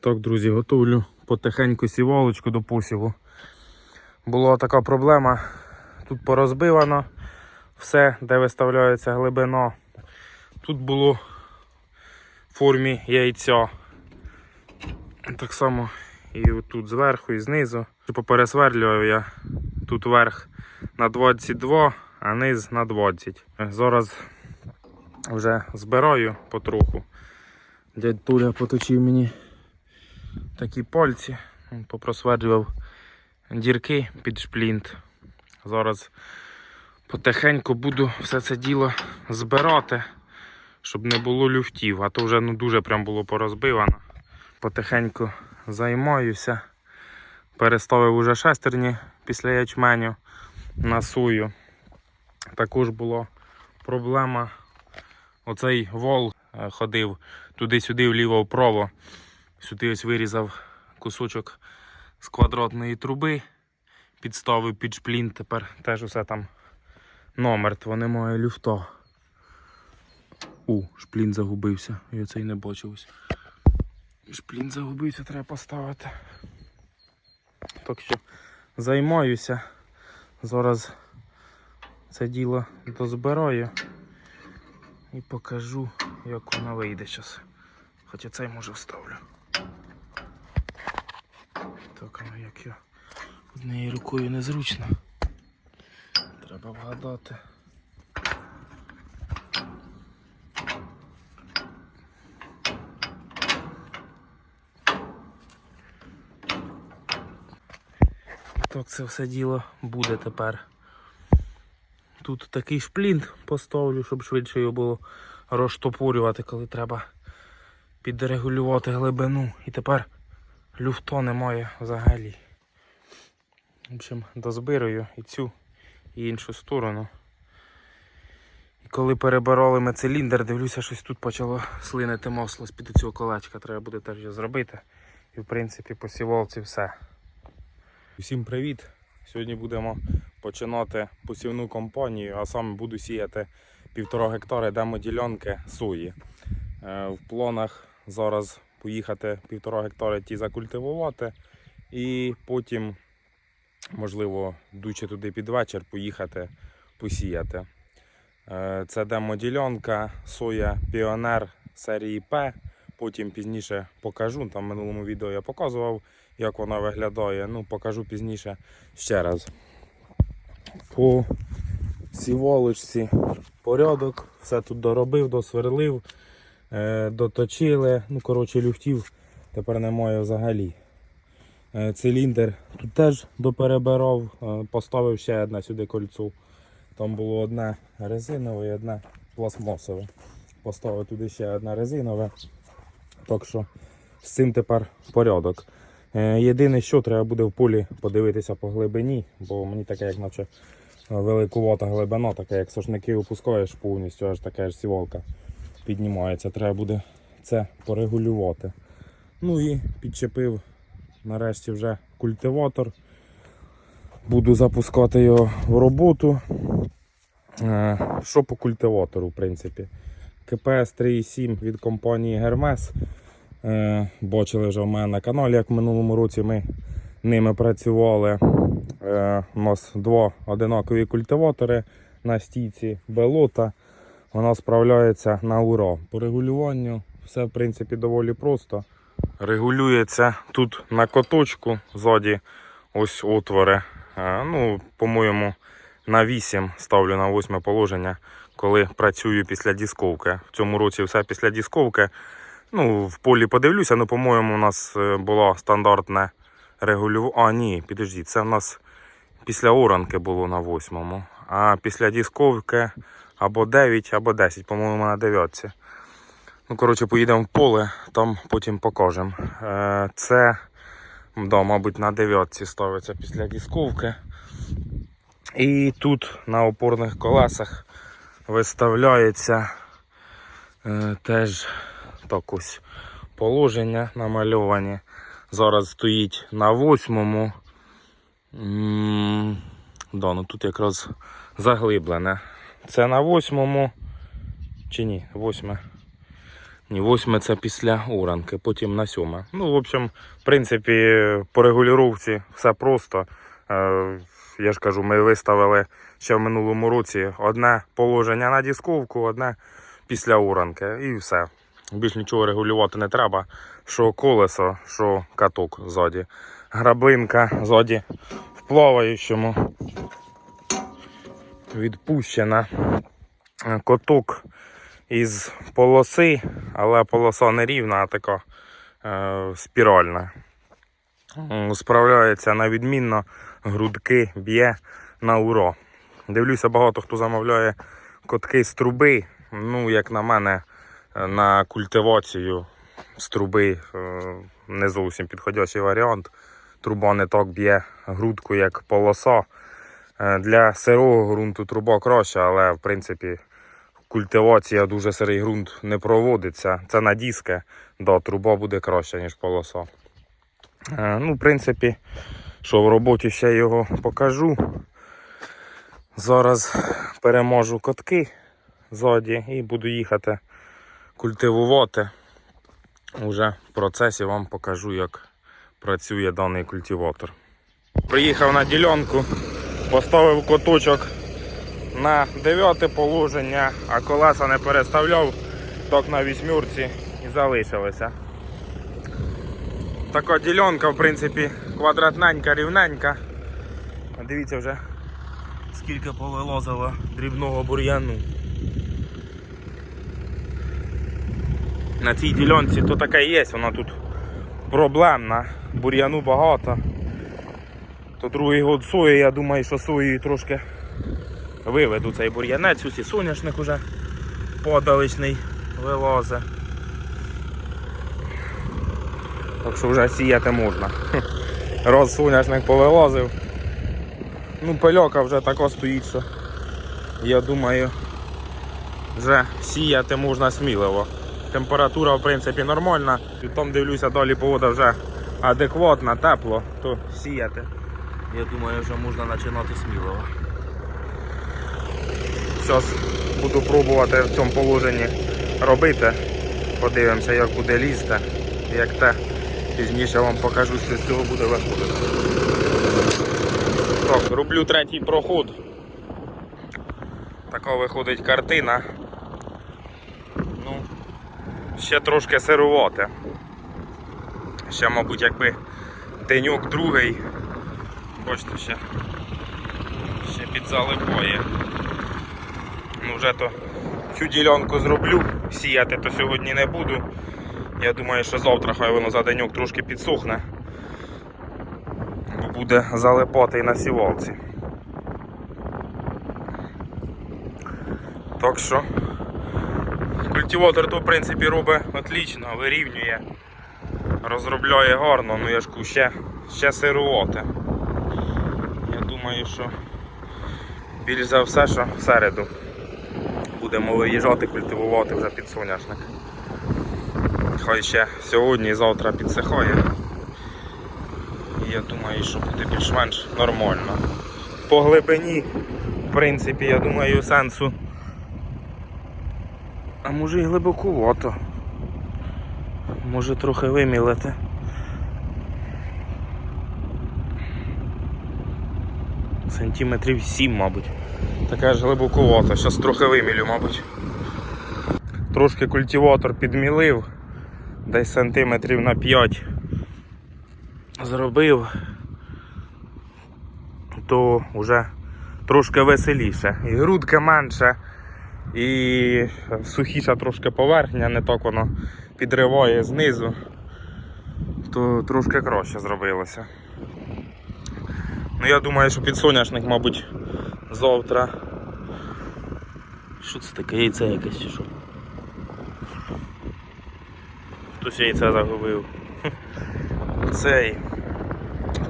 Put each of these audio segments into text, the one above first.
Так, друзі, готовлю потихеньку сівалочку до посіву. Була така проблема. Тут порозбивано все, де виставляється глибина. Тут було в формі яйця. Так само і тут зверху, і знизу. Попересверлював я тут верх на 22, а низ на 20. Зараз вже збираю потроху. Дядь Туля поточив мені такі пальці, попросверджував дірки під шплінт. Зараз потихеньку буду все це діло збирати, щоб не було люфтів, а то вже ну, дуже прям було порозбивано. Потихеньку займаюся. Переставив уже шестерні після ячменю на сую. Також була проблема. Оцей вол е, ходив туди-сюди, вліво-вправо. Сюди ось вирізав кусочок з квадратної труби, підставив під шплін, тепер теж усе там номертво, немає люфта. У, шплін загубився, я цей не бачив ось. Шплін загубився, треба поставити. Так що займаюся. Зараз це діло дозбираю і покажу, як воно вийде зараз. Хоча цей може вставлю. Так, ну як я однією рукою незручно. Треба вгадати. Так це все діло буде тепер. Тут такий шплінт поставлю, щоб швидше його було розштопорювати, коли треба підрегулювати глибину. І тепер люфто немає взагалі. В общем, дозбираю і цю, і іншу сторону. І коли перебирали ми циліндр, дивлюся, щось тут почало слинити масло з-під цього колечка. Треба буде теж зробити. І в принципі по сівалці все. Усім привіт! Сьогодні будемо починати посівну кампанію, а саме буду сіяти півтора гектари демоділянки сої. Е, В планах зараз поїхати півтора гектари ті закультивувати і потім, можливо, йдучи туди під вечір, поїхати посіяти. Е, Це демоділянка соя Піонер серії П. Потім пізніше покажу. Там в минулому відео я показував, як вона виглядає. Ну, покажу пізніше ще раз. По сіволочці порядок, все тут доробив, досверлив, доточили. Ну, коротше, люфтів тепер немає взагалі. Е, циліндр тут теж доперебирав, е, поставив ще одне сюди кольцо. Там було одне резинове і одне пластмасове. Поставив туди ще одне резинове. Так що з цим тепер порядок. Е, Єдине, що треба буде в полі подивитися по глибині, бо мені таке, як наче великувата глибина, таке, як сошники опускаєш повністю, аж така ж сівалка піднімається. Треба буде це порегулювати. Ну і підчепив нарешті вже культиватор. Буду запускати його в роботу. Е, Що по культиватору, в принципі? КПС 3.7 від компанії Hermes. Е, Бачили вже в мене на каналі, як в минулому році ми ними працювали. Е, У нас два одинакові культиватори на стійці Белота. Вона справляється на ура. По регулюванню все в принципі доволі просто. Регулюється тут на коточку ззаді ось отвори. Е, Ну, по-моєму, на 8 ставлю на 8 положення, коли працюю після дісковки. В цьому році все після дісковки. Ну, в полі подивлюся, ну, по-моєму, у нас е, було стандартне регулювання. А, ні, підождіть, це в нас після оранки було на 8. А після дісковки або 9, або 10, по-моєму, на 9. Ну, коротше, поїдемо в поле, там потім покажемо. Е, Це, да, мабуть, на 9 ставиться після дісковки. І тут на опорних колесах виставляється е, теж так ось положення намальовані. Зараз стоїть на восьмому. Да, ну тут якраз заглиблене. Це на восьмому. Чи ні? Восьме. Ні, восьме це після уранки, потім на сьоме. Ну, в общем, в принципі, по регулювання все просто. Е, Я ж кажу, ми виставили ще в минулому році одне положення на дісковку, одне після уранки. І все. Більш нічого регулювати не треба. Що колесо, що каток ззаді. Граблинка ззаді в плаваючому. Відпущена. Коток із полоси, але полоса не рівна, а така е, спіральна. Справляється на відмінно, грудки б'є на уро. Дивлюся, багато хто замовляє котки з труби. Ну, як на мене, е, на культивацію з труби е, не зовсім підходящий варіант. Труба не так б'є грудку, як полоса. Е, Для сирого ґрунту труба краща, але в принципі культивація дуже сирий ґрунт не проводиться. Це на диски, да, труба буде краща, ніж полоса. Е, Ну, в принципі, що в роботі ще його покажу. Зараз переможу котки ззаді і буду їхати культивувати. Уже в процесі вам покажу, як працює даний культиватор. Приїхав на ділянку, поставив коточок на дев'яте положення, а колеса не переставляв, так на вісьмірці і залишилися. Така ділянка, в принципі, квадратненька, рівненька. Дивіться вже, скільки повилазило дрібного бур'яну. На цій ділянці то таке є, вона тут проблемна, бур'яну багато. То другий год сої, я думаю, що сої трошки виведу цей бур'янець, усі соняшник уже подаличний вилазе. Так що вже сіяти можна. Роз соняшник повилазив. Ну, пильока вже така стоїть, що я думаю, вже сіяти можна сміливо. Температура в принципі нормальна. Там дивлюся, далі погода вже адекватна, тепло, то сіяти. Я думаю, вже можна починати сміливо. Зараз буду пробувати в цьому положенні робити. Подивимося, як буде лізти, як те. Пізніше вам покажу, що з цього буде виходити. Так, роблю третій проход. Така виходить картина. Ну, ще трошки сирувати. Ще, мабуть, якби деньок другий. Бачите, ще, ще підзалипає. Ну вже то цю ділянку зроблю, сіяти то сьогодні не буду. Я думаю, що завтра хай воно за деньок трошки підсохне. Бо буде залипати і на сівалці. Так що культиватор то в принципі робить отлично, вирівнює, розробляє гарно, ну я ж ще, ще сирувати. Думаю, що більш за все, що в середу будемо виїжджати, культивувати вже під соняшник. Хай ще сьогодні і завтра підсихає. І я думаю, що буде більш-менш нормально. По глибині, в принципі, я думаю, сенсу. А може і глибокувато. Може трохи вимілити. Сантиметрів 7, мабуть. Така ж глибоковато, зараз трохи вимілю, мабуть. Трошки культиватор підмілив, десь сантиметрів на 5 зробив, то вже трошки веселіше. І грудка менше, і сухіша трошки поверхня, не так воно підриває знизу, то трошки краще зробилося. Ну я думаю, що підсоняшник, мабуть, завтра. Що це таке яйце якесь чи що? Хтось яйце загубив. Цей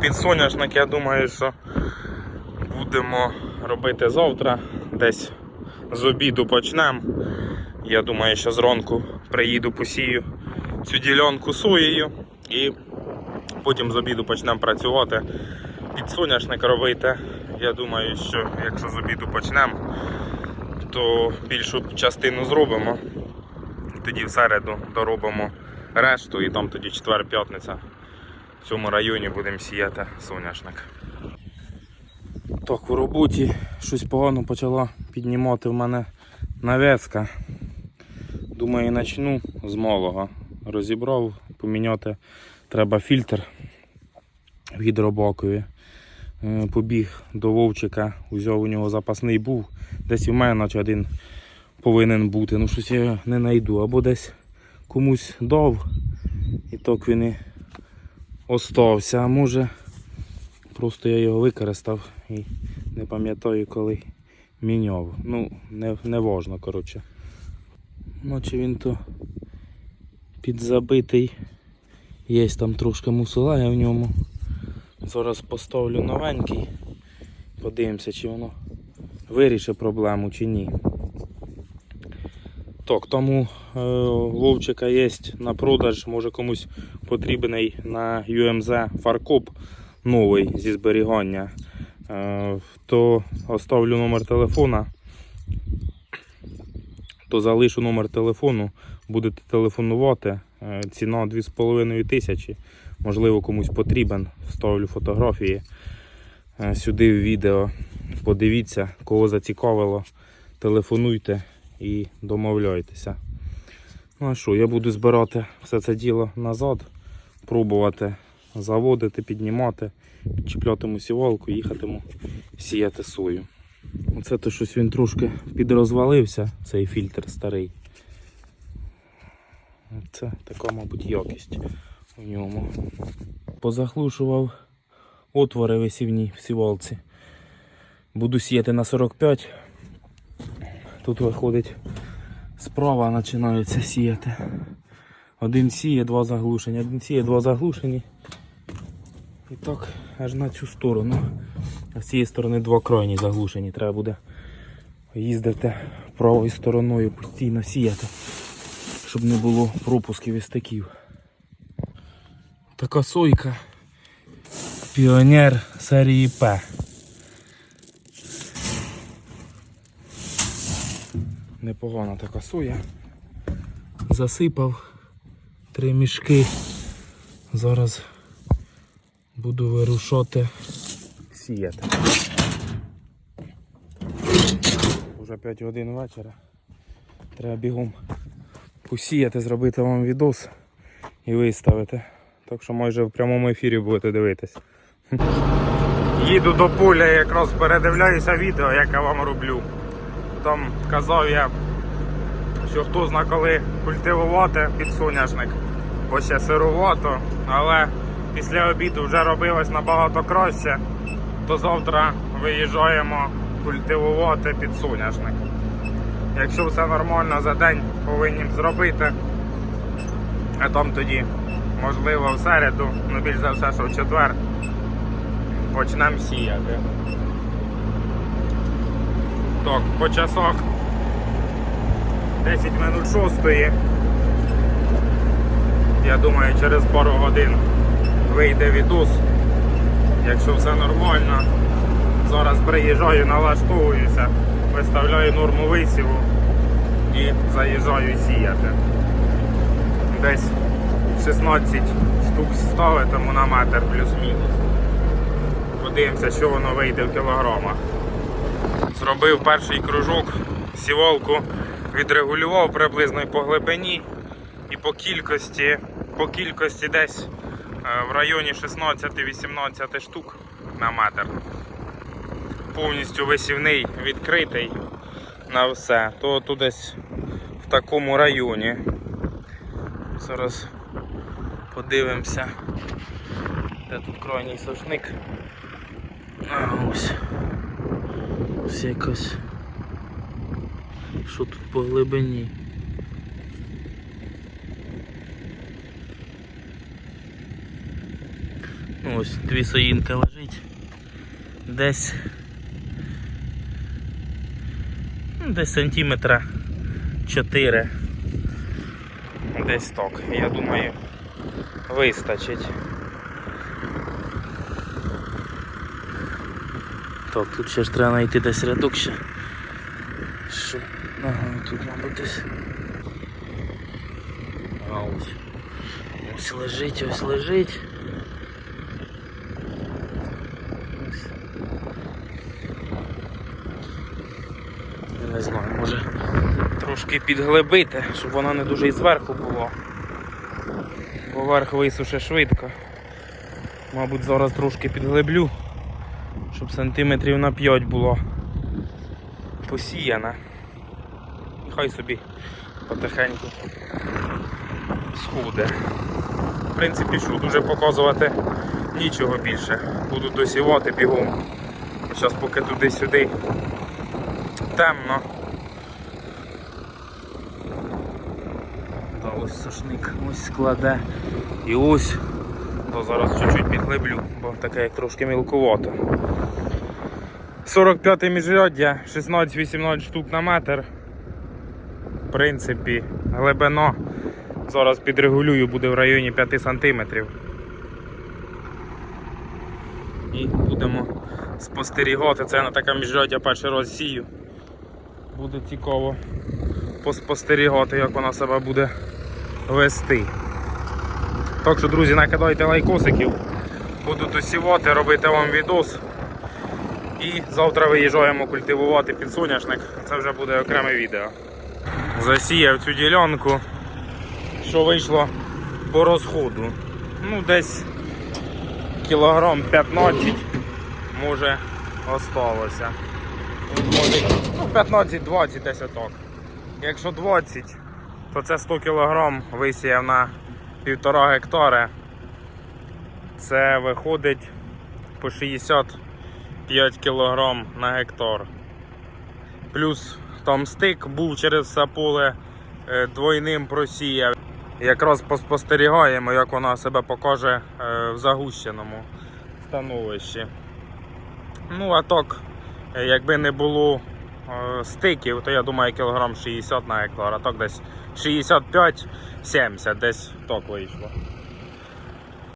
підсоняшник, я думаю, що будемо робити завтра. Десь з обіду почнемо. Я думаю, що зранку приїду посію цю ділянку соєю і потім з обіду почнемо працювати. Підсоняшник робити. Я думаю, що якщо з обіду почнемо, то більшу частину зробимо. тоді в середу доробимо решту і там тоді четвер-п'ятниця. В цьому районі будемо сіяти соняшник. Так, у роботі щось погано почала піднімати в мене навеска. Думаю, почну з малого. Розібрав, поміняти треба фільтр в гідробакові. Е, Побіг до Вовчика, взяв у нього запасний був. Десь і в мене наче один повинен бути. Ну щось я не знайду. Або десь комусь дав і так він і остався. А може просто я його використав і не пам'ятаю коли міняв. Ну, не, не важно, коротше. Наче він то підзабитий. Є там трошки мусола в ньому. Зараз поставлю новенький. Подивимося, чи воно вирішить проблему чи ні. Так, тому е, Вовчика є на продаж, може комусь потрібний на UMZ фаркоп новий зі зберігання. Е, то оставлю номер телефона, то залишу номер телефону, будете телефонувати. Е, ціна 2,5 тисячі. Можливо, комусь потрібен. Вставлю фотографії е, сюди в відео. Подивіться, кого зацікавило, телефонуйте і домовляйтеся. Ну а що, я буду збирати все це діло назад, пробувати заводити, піднімати, підчіплятиму сівалку, їхатиму сіяти сою. Оце то щось він трошки підрозвалився, цей фільтр старий. Це така, мабуть, якість у ньому. Позаглушував отвори висівні в сівалці. Буду сіяти на 45. Тут виходить справа починається сіяти. Один сіє, два заглушені, один сіє, два заглушені. І так аж на цю сторону. А з цієї сторони два крайні заглушені. Треба буде їздити правою стороною, постійно сіяти, щоб не було пропусків і стиків. Така сойка. Піонер серії П. Непогана така соя. Засипав три мішки. Зараз буду вирушати сіяти. Уже 5 годин вечора. Треба бігом посіяти, зробити вам відос і виставити. Так що майже в прямому ефірі будете дивитись. Їду до поля, якраз передивляюся відео, яке я вам роблю. Там казав я, що хто зна коли культивувати підсоняшник, бо ще сирувато, але після обіду вже робилось набагато краще, то завтра виїжджаємо культивувати підсоняшник. Якщо все нормально за день повинні зробити, а там тоді, можливо, в середу, ну більш за все, що в четвер, почнемо сіяти. Так, по часах 10 минут шостої. Я думаю, через пару годин вийде відос. Якщо все нормально, зараз приїжджаю, налаштовуюся, виставляю норму висіву і заїжджаю сіяти. Десь 16 штук ставитиму на метр плюс-мінус. Подивимося, що воно вийде в кілограмах. Зробив перший кружок, сівалку відрегулював приблизно по глибині і по кількості, по кількості десь е, в районі 16-18 штук на метр. Повністю висівний, відкритий на все. То тут десь в такому районі. Зараз подивимося, де тут крайній сошник. Ось. Ось якось. Що тут по глибині? Ну, Ось дві соїнки лежить. Десь. ну, Десь сантиметра 4. Десь так. Я думаю, вистачить. Так, тут ще ж треба знайти десь рядок ще. Що? Ага, тут, мабуть, десь. А ось. Ось лежить, ось лежить. Я Не знаю, може трошки підглибити, щоб вона не дуже і зверху була. Бо верх висуше швидко. Мабуть, зараз трошки підглиблю, щоб сантиметрів на 5 було посіяна. І Хай собі потихеньку сходи. В принципі, що, дуже показувати нічого більше. Буду досівати бігом. Зараз поки туди-сюди темно. Ось сошник ось складе. І ось, то зараз чуть-чуть підглиблю, бо таке як трошки мілкувато. 45 міжряддя, 16-18 штук на метр. В принципі, глибино. Зараз підрегулюю, буде в районі 5 сантиметрів. І будемо спостерігати. Це на таке міжряддя перший раз сію. Буде цікаво поспостерігати, як вона себе буде вести. Так що, друзі, накидайте лайкосиків. Буду досівати, робити вам відос. І завтра виїжджаємо культивувати підсоняшник. Це вже буде окреме відео. Засіяв цю ділянку, що вийшло по розходу. Ну, десь кілограм 15 може осталося. Може, ну, 15-20 десь отак. Якщо 20, то це 100 кг висіяв на 1,5 гектари. Це виходить по 65 кг на гектар. Плюс там стик був через все поле е, двойним просіяв. Якраз поспостерігаємо, як вона себе покаже е, в загущеному становищі. Ну, а так, е, якби не було стиків, то я думаю кілограм 60 на гектар, а так десь 65-70 десь так вийшло.